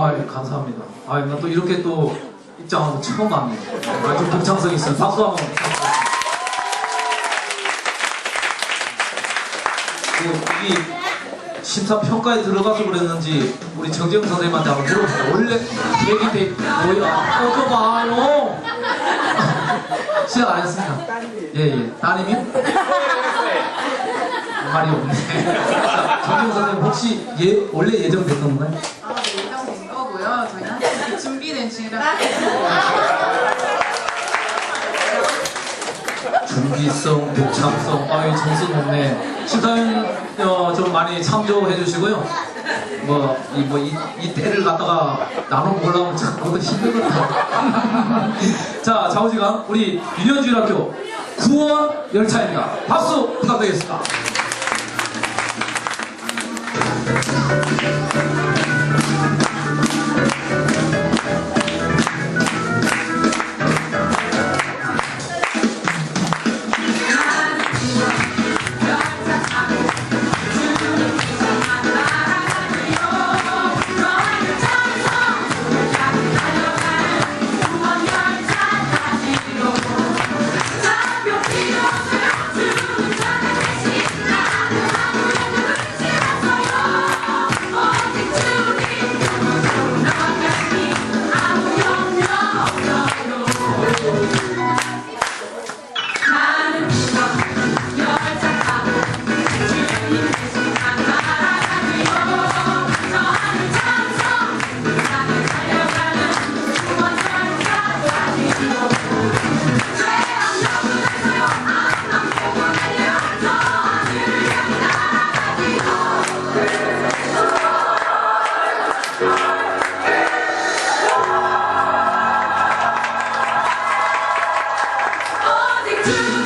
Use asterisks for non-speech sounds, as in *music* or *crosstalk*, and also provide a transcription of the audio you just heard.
아, 예, 감사합니다. 아, 나 또 이렇게 또 입장한 거 처음 봤네요. 아, 좀 독창성 있어요. 박수 한번. 그, 이 심사 평가에 들어가서 그랬는지 우리 정재영 선생님한테 한번 물어보세요. 원래 얘기 때 뭐야? 어저 봐요. 시작 안 했습니다. 예 예. 따님이요? 말이 없네. 자, 정재영 선생님 혹시 예 원래 예정됐던 건가요? 중이라 준비성, 독창성, 아유 점수 높네. 심사위원 어, 좀 많이 참조해 주시고요. 뭐, 이, 뭐, 이, 이 때를 갖다가 나눠 먹으려면 참 그것도 힘들거든요. *laughs* 자, 좌우지간 우리 유년주일학교 구원 열차입니다. 박수 부탁드리겠습니다. Yeah.